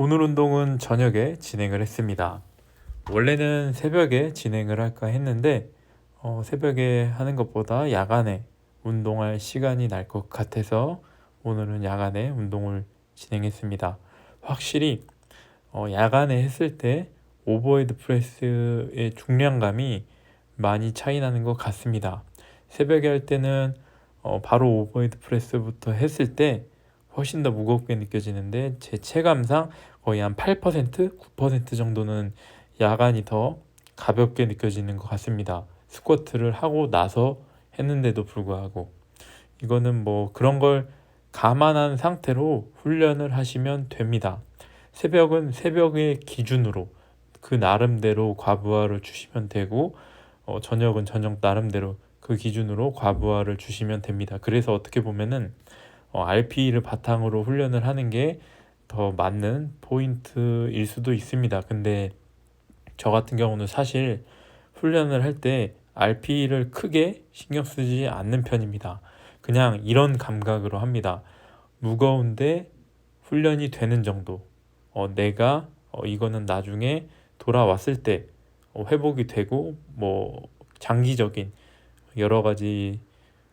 오늘 운동은 저녁에 진행을 했습니다. 원래는 새벽에 진행을 할까 했는데 어, 새벽에 하는 것보다 야간에 운동할 시간이 날 것 같아서 오늘은 야간에 운동을 진행했습니다. 확실히 어, 야간에 했을 때 오버헤드 프레스의 중량감이 많이 차이 나는 것 같습니다. 새벽에 할 때는 어, 바로 오버헤드 프레스부터 했을 때 훨씬 더 무겁게 느껴지는데 제 체감상 거의 한 8%, 9% 정도는 야간이 더 가볍게 느껴지는 것 같습니다. 스쿼트를 하고 나서 했는데도 불구하고 이거는 뭐 그런 걸 감안한 상태로 훈련을 하시면 됩니다. 새벽은 새벽의 기준으로 그 나름대로 과부하를 주시면 되고 어, 저녁은 저녁 나름대로 그 기준으로 과부하를 주시면 됩니다. 그래서 어떻게 보면은 어, RP를 바탕으로 훈련을 하는 게 더 맞는 포인트일 수도 있습니다. 근데 저 같은 경우는 사실 훈련을 할 때 RP를 크게 신경 쓰지 않는 편입니다. 그냥 이런 감각으로 합니다. 무거운데 훈련이 되는 정도. 어, 내가 어, 이거는 나중에 돌아왔을 때 어, 회복이 되고 뭐 장기적인 여러 가지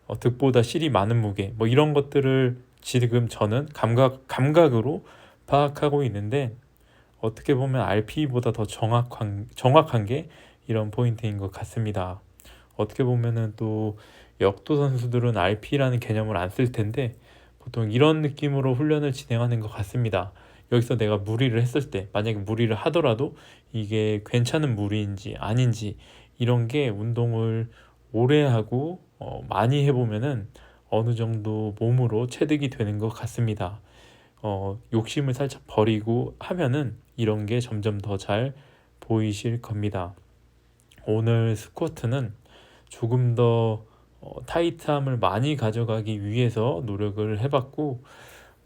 어, 득보다 실이 많은 무게 뭐 이런 것들을 지금 저는 감각 감각으로 파악하고 있는데 어떻게 보면 RP보다 더 정확한 정확한 게 이런 포인트인 것 같습니다. 어떻게 보면은 또 역도 선수들은 RP라는 개념을 안 쓸 텐데 보통 이런 느낌으로 훈련을 진행하는 것 같습니다. 여기서 내가 무리를 했을 때 만약에 무리를 하더라도 이게 괜찮은 무리인지 아닌지 이런 게 운동을 오래 하고 어, 많이 해보면은 어느 정도 몸으로 체득이 되는 것 같습니다. 어, 욕심을 살짝 버리고 하면은 이런 게 점점 더 잘 보이실 겁니다. 오늘 스쿼트는 조금 더 어, 타이트함을 많이 가져가기 위해서 노력을 해봤고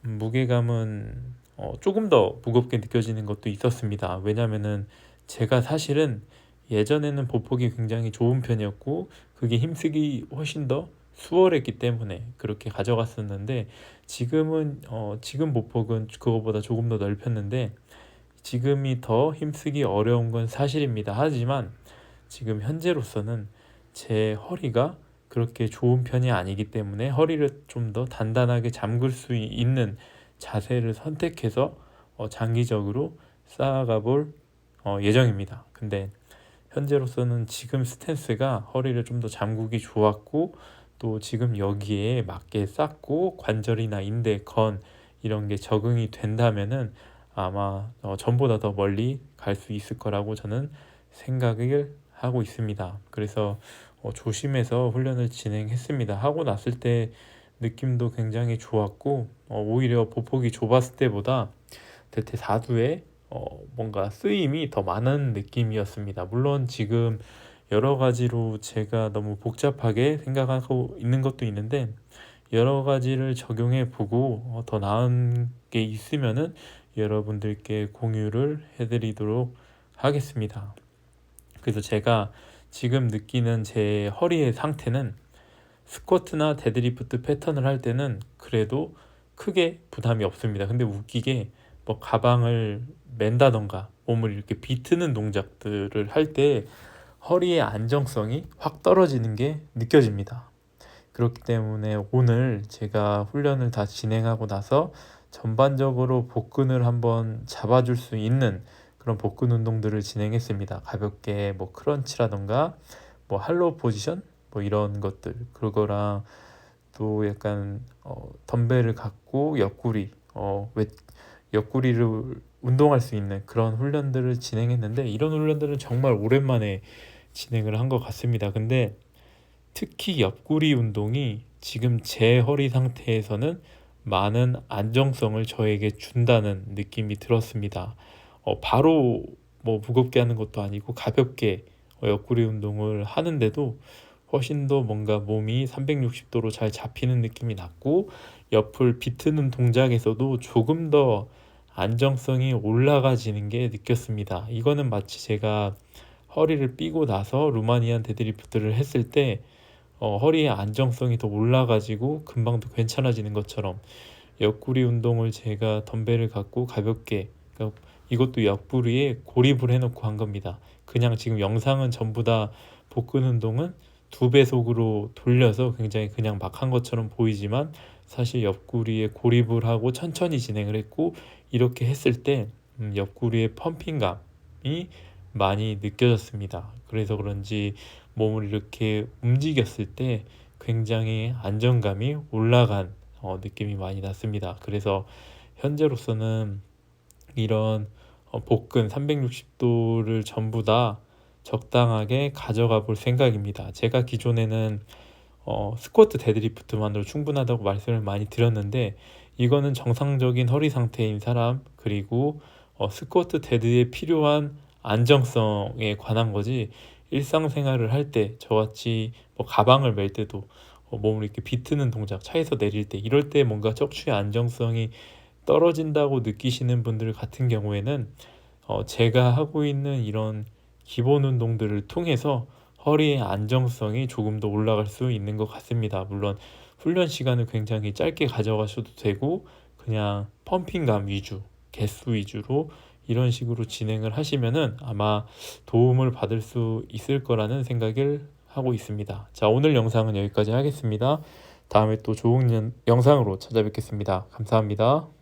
음, 무게감은 어, 조금 더 무겁게 느껴지는 것도 있었습니다. 왜냐면은 제가 사실은 예전에는 보폭이 굉장히 좋은 편이었고 그게 힘쓰기 훨씬 더 수월했기 때문에 그렇게 가져갔었는데 지금은 어, 지금 보폭은 그거보다 조금 더 넓혔는데 지금이 더 힘쓰기 어려운 건 사실입니다. 하지만 지금 현재로서는 제 허리가 그렇게 좋은 편이 아니기 때문에 허리를 좀 더 단단하게 잠글 수 있는 자세를 선택해서 어, 장기적으로 쌓아가 볼 어, 예정입니다. 근데 현재로서는 지금 스탠스가 허리를 좀 더 잠그기 좋았고 또 지금 여기에 맞게 쌓고 관절이나 인대, 건 이런 게 적응이 된다면은 아마 어, 전보다 더 멀리 갈 수 있을 거라고 저는 생각을 하고 있습니다. 그래서 어, 조심해서 훈련을 진행했습니다. 하고 났을 때 느낌도 굉장히 좋았고 어, 오히려 보폭이 좁았을 때보다 대퇴 4두에 어, 뭔가 쓰임이 더 많은 느낌이었습니다. 물론 지금 여러 가지로 제가 너무 복잡하게 생각하고 있는 것도 있는데 여러 가지를 적용해 보고 어, 더 나은 게 있으면은 여러분들께 공유를 해드리도록 하겠습니다. 그래서 제가 지금 느끼는 제 허리의 상태는 스쿼트나 데드리프트 패턴을 할 때는 그래도 크게 부담이 없습니다. 근데 웃기게 뭐 가방을 맨다던가 몸을 이렇게 비트는 동작들을 할 때 허리의 안정성이 확 떨어지는 게 느껴집니다. 그렇기 때문에 오늘 제가 훈련을 다 진행하고 나서 전반적으로 복근을 한번 잡아줄 수 있는 그런 복근 운동들을 진행했습니다. 가볍게 뭐 크런치라던가 뭐 할로우 포지션 뭐 이런 것들 그거랑 또 약간 어, 덤벨을 갖고 옆구리 어, 왜 옆구리를 운동할 수 있는 그런 훈련들을 진행했는데 이런 훈련들은 정말 오랜만에 진행을 한 것 같습니다. 근데 특히 옆구리 운동이 지금 제 허리 상태에서는 많은 안정성을 저에게 준다는 느낌이 들었습니다. 어, 바로 뭐 무겁게 하는 것도 아니고 가볍게 어, 옆구리 운동을 하는데도 훨씬 더 뭔가 몸이 360도로 잘 잡히는 느낌이 났고 옆을 비트는 동작에서도 조금 더 안정성이 올라가지는 게 느꼈습니다. 이거는 마치 제가 허리를 삐고 나서 루마니안 데드리프트를 했을 때 어, 허리의 안정성이 더 올라가지고 금방 더 괜찮아지는 것처럼 옆구리 운동을 제가 덤벨을 갖고 가볍게 그러니까 이것도 옆구리에 고립을 해놓고 한 겁니다. 그냥 지금 영상은 전부 다 복근 운동은 두 배속으로 돌려서 굉장히 그냥 막 한 것처럼 보이지만 사실 옆구리에 고립을 하고 천천히 진행을 했고 이렇게 했을 때 음, 옆구리의 펌핑감이 많이 느껴졌습니다. 그래서 그런지 몸을 이렇게 움직였을 때 굉장히 안정감이 올라간 어, 느낌이 많이 났습니다. 그래서 현재로서는 이런 어, 복근 360도를 전부 다 적당하게 가져가 볼 생각입니다. 제가 기존에는 어, 스쿼트 데드리프트만으로 충분하다고 말씀을 많이 드렸는데 이거는 정상적인 허리 상태인 사람 그리고 어, 스쿼트 데드에 필요한 안정성에 관한 거지 일상생활을 할 때 저같이 뭐 가방을 멜 때도 어, 몸을 이렇게 비트는 동작 차에서 내릴 때 이럴 때 뭔가 척추의 안정성이 떨어진다고 느끼시는 분들 같은 경우에는 어, 제가 하고 있는 이런 기본 운동들을 통해서 허리의 안정성이 조금 더 올라갈 수 있는 것 같습니다. 물론 훈련 시간을 굉장히 짧게 가져가셔도 되고 그냥 펌핑감 위주, 개수 위주로 이런 식으로 진행을 하시면은 아마 도움을 받을 수 있을 거라는 생각을 하고 있습니다. 자, 오늘 영상은 여기까지 하겠습니다. 다음에 또 좋은 연- 영상으로 찾아뵙겠습니다. 감사합니다.